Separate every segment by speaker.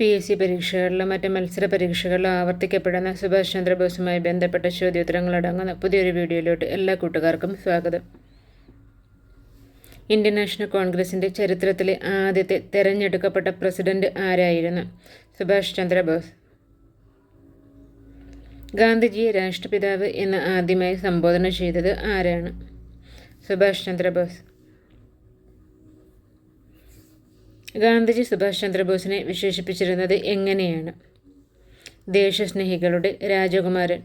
Speaker 1: P S C പരീക്ഷകളിലും മറ്റ് മത്സര പരീക്ഷകളിലും ആവർത്തിക്കപ്പെടുന്ന സുഭാഷ് ചന്ദ്രബോസുമായി ബന്ധപ്പെട്ട ചോദ്യോത്തരങ്ങളടങ്ങുന്ന പുതിയൊരു വീഡിയോയിലോട്ട് എല്ലാ കൂട്ടുകാർക്കും സ്വാഗതം. ഇന്ത്യൻ നാഷണൽ കോൺഗ്രസിന്റെ ചരിത്രത്തിലെ ആദ്യത്തെ തെരഞ്ഞെടുക്കപ്പെട്ട പ്രസിഡന്റ് ആരായിരുന്നു? സുഭാഷ് ചന്ദ്രബോസ്. ഗാന്ധിജിയെ രാഷ്ട്രപിതാവ് എന്ന് ആദ്യമായി സംബോധന ചെയ്തത് ആരാണ്? സുഭാഷ് ചന്ദ്രബോസ്. ഗാന്ധിജി സുഭാഷ് ചന്ദ്രബോസിനെ വിശേഷിപ്പിച്ചിരുന്നത് എങ്ങനെയാണ്? ദേശസ്നേഹികളുടെ രാജകുമാരൻ.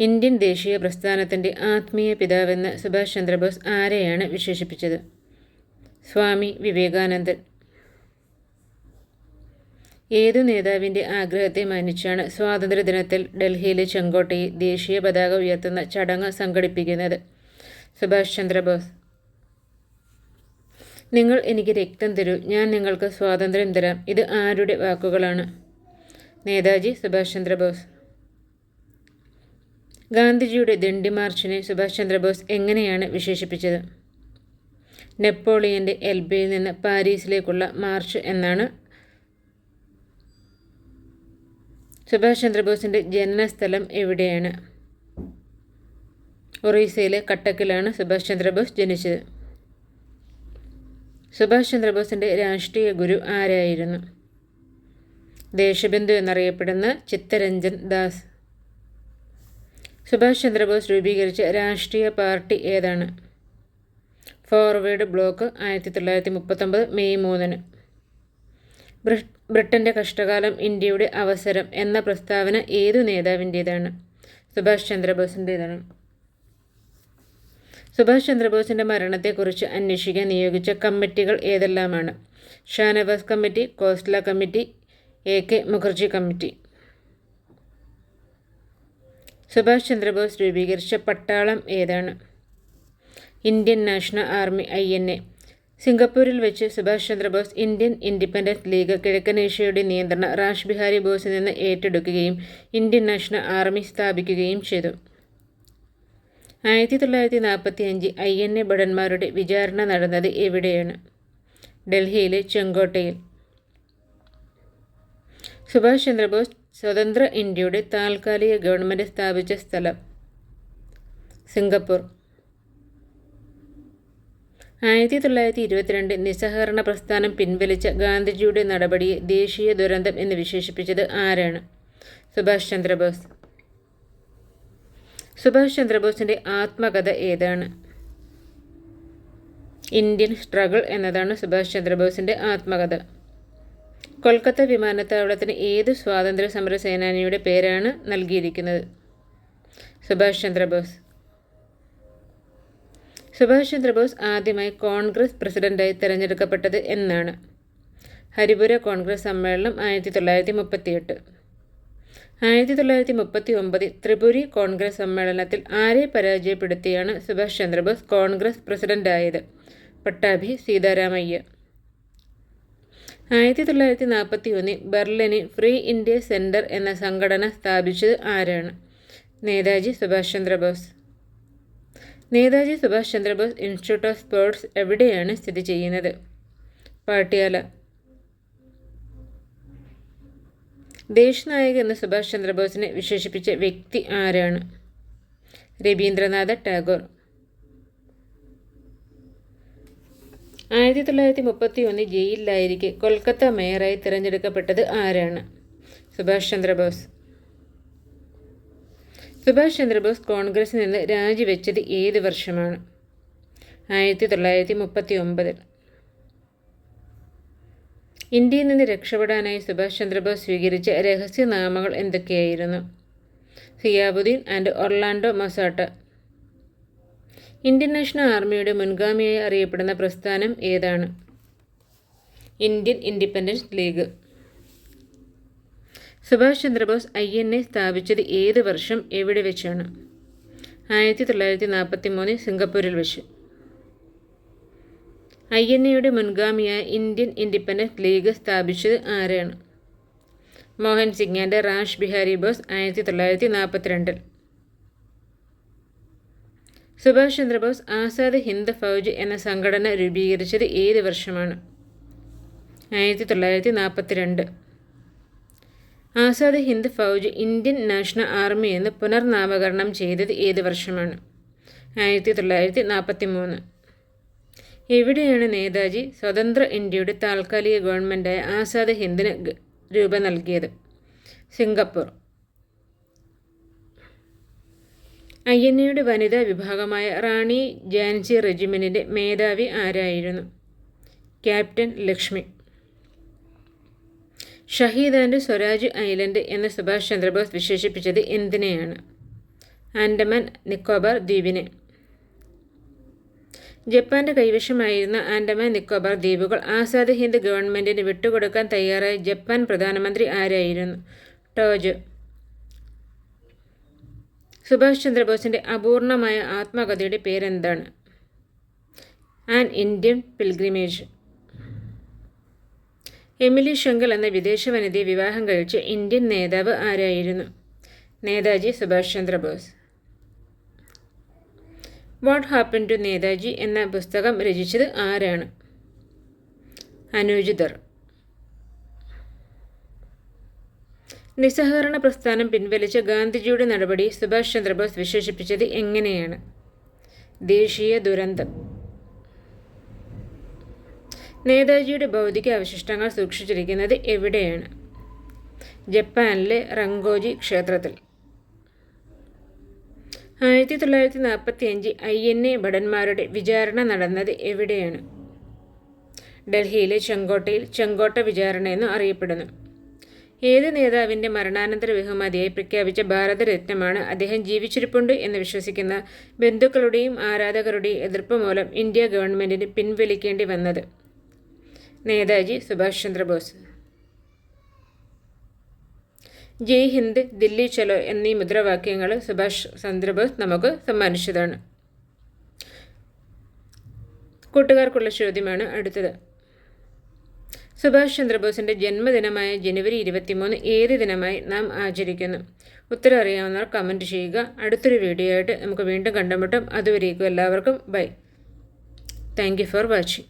Speaker 1: ഇന്ത്യൻ ദേശീയ പ്രസ്ഥാനത്തിന്റെ ആത്മീയ പിതാവെന്ന് സുഭാഷ് ചന്ദ്രബോസ് ആരെയാണ് വിശേഷിപ്പിച്ചത്? സ്വാമി വിവേകാനന്ദൻ. ഏതു നേതാവിന്റെ ആഗ്രഹത്തെ മാനിച്ചാണ് സ്വാതന്ത്ര്യദിനത്തിൽ ഡൽഹിയിലെ ചെങ്കോട്ടയിൽ ദേശീയ പതാക ഉയർത്തുന്ന ചടങ്ങ് സംഘടിപ്പിക്കുന്നത്? സുഭാഷ് ചന്ദ്രബോസ്. നിങ്ങൾ എനിക്ക് രക്തം തരൂ. ഞാൻ നിങ്ങൾക്ക് സ്വാതന്ത്ര്യം തരാം. ഇത് ആരുടെ വാക്കുകളാണ്? നേതാജി സുഭാഷ് ചന്ദ്രബോസ്. ഗാന്ധിജിയുടെ ദണ്ഡി മാർച്ചിനെ സുഭാഷ് ചന്ദ്രബോസ് എങ്ങനെയാണ് വിശേഷിപ്പിച്ചത്? നെപ്പോളിയന്റെ എൽബിയിൽ നിന്ന് പാരീസിലേക്കുള്ള മാർച്ച് എന്നാണ് സുഭാഷ് ചന്ദ്രബോസിന്റെ ജനനസ്ഥലം എവിടെയാണ്? ഒറീസയിലെ കട്ടക്കിലാണ് സുഭാഷ് ചന്ദ്രബോസ് ജനിച്ചത്. സുഭാഷ് ചന്ദ്രബോസിന്റെ രാഷ്ട്രീയ ഗുരു ആരായിരുന്നു? ദേശബന്ധു എന്നറിയപ്പെടുന്ന ചിത്തരഞ്ജൻ ദാസ്. സുഭാഷ് ചന്ദ്രബോസ് രൂപീകരിച്ച രാഷ്ട്രീയ പാർട്ടി ഏതാണ്? ഫോർവേഡ് ബ്ലോക്ക് ആയിരത്തി തൊള്ളായിരത്തി മുപ്പത്തൊമ്പത് മെയ് മൂന്നിന്. ബ്രിട്ടന്റെ കഷ്ടകാലം ഇന്ത്യയുടെ അവസരം എന്ന പ്രസ്താവന ഏതു നേതാവിന്റേതാണ് സുഭാഷ് ചന്ദ്രബോസിന്റേതാണ് സുഭാഷ് ചന്ദ്രബോസിന്റെ മരണത്തെക്കുറിച്ച് അന്വേഷിക്കാൻ നിയോഗിച്ച കമ്മിറ്റികൾ ഏതെല്ലാമാണ്? Shanavas committee Khosla committee A K Mukherjee committee. Subhash Chandrabose രൂപീകരിച്ച പട്ടാളം ഏതാണ്? Indian National Army I N A. സിംഗപ്പൂരിൽ വെച്ച് Subhash Chandrabose Indian Independence League കിഴക്കൻ ഏഷ്യയുടെ നിയന്ത്രണം റാഷ് ബിഹാരി ബോസിൽ നിന്ന് ഏറ്റെടുക്കുകയും ഇന്ത്യൻ നാഷണൽ ആർമി സ്ഥാപിക്കുകയും ചെയ്തു. ആയിരത്തി തൊള്ളായിരത്തി നാൽപ്പത്തി അഞ്ച് ഐ എൻ എ ഭടന്മാരുടെ വിചാരണ നടന്നത് എവിടെയാണ്? ഡൽഹിയിലെ ചെങ്കോട്ടയിൽ. സുഭാഷ് ചന്ദ്രബോസ് സ്വതന്ത്ര ഇന്ത്യയുടെ താൽക്കാലിക ഗവൺമെന്റ് സ്ഥാപിച്ച സ്ഥലം സിംഗപ്പൂർ. ആയിരത്തി തൊള്ളായിരത്തി ഇരുപത്തിരണ്ട് നിസ്സഹകരണ പ്രസ്ഥാനം പിൻവലിച്ച ഗാന്ധിജിയുടെ നടപടിയെ ദേശീയ ദുരന്തം എന്ന് വിശേഷിപ്പിച്ചത് ആരാണ്? സുഭാഷ് ചന്ദ്രബോസ്. സുഭാഷ് ചന്ദ്രബോസിന്റെ ആത്മകഥ ഏതാണ്? ഇന്ത്യൻ സ്ട്രഗിൾ എന്നതാണ് സുഭാഷ് ചന്ദ്രബോസിന്റെ ആത്മകഥ. കൊൽക്കത്ത വിമാനത്താവളത്തിന് ഏത് സ്വാതന്ത്ര്യ സമര സേനാനിയുടെ പേരാണ് നൽകിയിരിക്കുന്നത്? സുഭാഷ് ചന്ദ്രബോസ്. സുഭാഷ് ചന്ദ്രബോസ് ആദ്യമായി കോൺഗ്രസ് പ്രസിഡന്റായി തിരഞ്ഞെടുക്കപ്പെട്ടത് എന്നാണ്. ഹരിപുര കോൺഗ്രസ് സമ്മേളനം ആയിരത്തി തൊള്ളായിരത്തി മുപ്പത്തിയെട്ട്. ആയിരത്തി തൊള്ളായിരത്തി മുപ്പത്തി ഒമ്പതിൽ ത്രിപുരി കോൺഗ്രസ് സമ്മേളനത്തിൽ ആരെ പരാജയപ്പെടുത്തിയാണ് സുഭാഷ് ചന്ദ്രബോസ് കോൺഗ്രസ് പ്രസിഡന്റായത്? പട്ടാഭി സീതാരാമയ്യ. ആയിരത്തി തൊള്ളായിരത്തി നാൽപ്പത്തി ഒന്നിൽ ബെർലിനിൽ ഫ്രീ ഇന്ത്യ സെന്റർ എന്ന സംഘടന സ്ഥാപിച്ചത് ആരാണ്? Netaji Subhash Chandrabose. Netaji Subhash Chandrabose institute of sports എവിടെയാണ് സ്ഥിതി ചെയ്യുന്നത്? പാട്യാല. ദേശനായക എന്ന് സുഭാഷ് ചന്ദ്രബോസിനെ വിശേഷിപ്പിച്ച വ്യക്തി ആരാണ്? രവീന്ദ്രനാഥ ടാഗോർ. ആയിരത്തി തൊള്ളായിരത്തി മുപ്പത്തി ഒന്ന് ജയിലിലായിരിക്കെ കൊൽക്കത്ത മേയറായി തിരഞ്ഞെടുക്കപ്പെട്ടത് ആരാണ്? സുഭാഷ് ചന്ദ്രബോസ്. സുഭാഷ് ചന്ദ്രബോസ് കോൺഗ്രസിൽ നിന്ന് രാജിവെച്ചത് ഏത് വർഷമാണ്? ആയിരത്തി തൊള്ളായിരത്തി മുപ്പത്തി ഒമ്പതിൽ ഇന്ത്യയിൽ നിന്ന് രക്ഷപ്പെടാനായി സുഭാഷ് ചന്ദ്രബോസ് സ്വീകരിച്ച രഹസ്യനാമങ്ങൾ എന്തൊക്കെയായിരുന്നു? Ziauddin and Orlando Mazzotta. Indian National ആർമിയുടെ മുൻഗാമിയായി അറിയപ്പെടുന്ന പ്രസ്ഥാനം ഏതാണ്? Indian Independence League. Subhash Chandrabose I N A സ്ഥാപിച്ചത് ഏത് വർഷം? എവിടെ വെച്ചാണ്? ആയിരത്തി തൊള്ളായിരത്തി നാൽപ്പത്തി മൂന്നിൽ സിംഗപ്പൂരിൽ വെച്ച്. ഐ എൻ എയുടെ മുൻഗാമിയായ ഇന്ത്യൻ ഇൻഡിപെൻഡൻസ് ലീഗ് സ്ഥാപിച്ചത് ആരാണ്? മോഹൻ സിംഗ് ആൻഡ് റാഷ് ബിഹാരി ബോസ് ആയിരത്തി തൊള്ളായിരത്തി നാൽപ്പത്തിരണ്ടിൽ സുഭാഷ് ചന്ദ്രബോസ് ആസാദ് ഹിന്ദ് ഫൗജ് എന്ന സംഘടന രൂപീകരിച്ചത് ഏത് വർഷമാണ്? ആയിരത്തി തൊള്ളായിരത്തി നാൽപ്പത്തി രണ്ട് Azad Hind Fauj Indian National Army എന്ന് പുനർനാമകരണം ചെയ്തത് ഏത് വർഷമാണ്? ആയിരത്തി തൊള്ളായിരത്തി നാൽപ്പത്തി മൂന്ന് എവിടെയാണ് നേതാജി സ്വതന്ത്ര ഇന്ത്യയുടെ താൽക്കാലിക ഗവൺമെന്റായ ആസാദ് ഹിന്ദിന് രൂപം നൽകിയത്? സിംഗപ്പൂർ. ഐ എൻ എയുടെ വനിതാ വിഭാഗമായ റാണി ജാൻസി റെജിമെന്റിന്റെ മേധാവി ആരായിരുന്നു? Captain Lakshmi. Shaheed and Swaraj island എന്ന് സുഭാഷ് ചന്ദ്രബോസ് വിശേഷിപ്പിച്ചത് എന്തിനെയാണ്? ആൻഡമാൻ നിക്കോബാർ ദ്വീപിനെ. ജപ്പാന്റെ കൈവശമായിരുന്ന ആൻഡമാൻ നിക്കോബാർ ദ്വീപുകൾ ആസാദ് ഹിന്ദ് ഗവൺമെന്റിന് വിട്ടുകൊടുക്കാൻ തയ്യാറായ ജപ്പാൻ പ്രധാനമന്ത്രി ആരായിരുന്നു? ടോജ്. സുഭാഷ് ചന്ദ്രബോസിന്റെ അപൂർണമായ ആത്മകഥയുടെ പേരെന്താണ്? An Indian pilgrimage. Emilie Schenkl എന്ന വിദേശ വനിതയെ വിവാഹം കഴിച്ച ഇന്ത്യൻ നേതാവ് ആരായിരുന്നു? Netaji Subhash Chandrabose. What happen to Netaji എന്ന പുസ്തകം രചിച്ചത് ആരാണ്? അനുജിതർ നിസ്സഹകരണ പ്രസ്ഥാനം പിൻവലിച്ച ഗാന്ധിജിയുടെ നടപടി സുഭാഷ് ചന്ദ്രബോസ് വിശേഷിപ്പിച്ചത് എങ്ങനെയാണ്? ദേശീയ ദുരന്തം. നേതാജിയുടെ ഭൗതിക അവശിഷ്ടങ്ങൾ സൂക്ഷിച്ചിരിക്കുന്നത് എവിടെയാണ്? ജപ്പാനിലെ റങ്കോജി ക്ഷേത്രത്തിൽ. ആയിരത്തി തൊള്ളായിരത്തി നാൽപ്പത്തി അഞ്ച് ഐ എൻ എ ഭടന്മാരുടെ വിചാരണ നടന്നത് എവിടെയാണ്? ഡൽഹിയിലെ ചെങ്കോട്ടയിൽ ചെങ്കോട്ട വിചാരണ എന്ന് അറിയപ്പെടുന്നു. ഏത് നേതാവിന്റെ മരണാനന്തര ബഹുമതിയായി പ്രഖ്യാപിച്ച ഭാരതരത്നമാണ് അദ്ദേഹം ജീവിച്ചിരിപ്പുണ്ട് എന്ന് വിശ്വസിക്കുന്ന ബന്ധുക്കളുടെയും ആരാധകരുടെയും എതിർപ്പ് മൂലം ഇന്ത്യ ഗവൺമെന്റിന് പിൻവലിക്കേണ്ടി വന്നത്? നേതാജി സുഭാഷ് ചന്ദ്രബോസ്. ജയ് ഹിന്ദ് ദില്ലി ചലോ എന്നീ മുദ്രാവാക്യങ്ങൾ സുഭാഷ് ചന്ദ്രബോസ് നമുക്ക് സമ്മാനിച്ചതാണ്. കൂട്ടുകാർക്കുള്ള ചോദ്യമാണ് അടുത്തത്. സുഭാഷ് ചന്ദ്രബോസിന്റെ ജന്മദിനമായ ജനുവരി ഇരുപത്തിമൂന്ന് ഏത് ദിനമായി നാം ആചരിക്കുന്നു? ഉത്തരം അറിയാവുന്നവർ കമന്റ് ചെയ്യുക. അടുത്തൊരു വീഡിയോ ആയിട്ട് നമുക്ക് വീണ്ടും കണ്ടുമുട്ടും. അതുവരേക്കും എല്ലാവർക്കും ബൈ. Thank for watching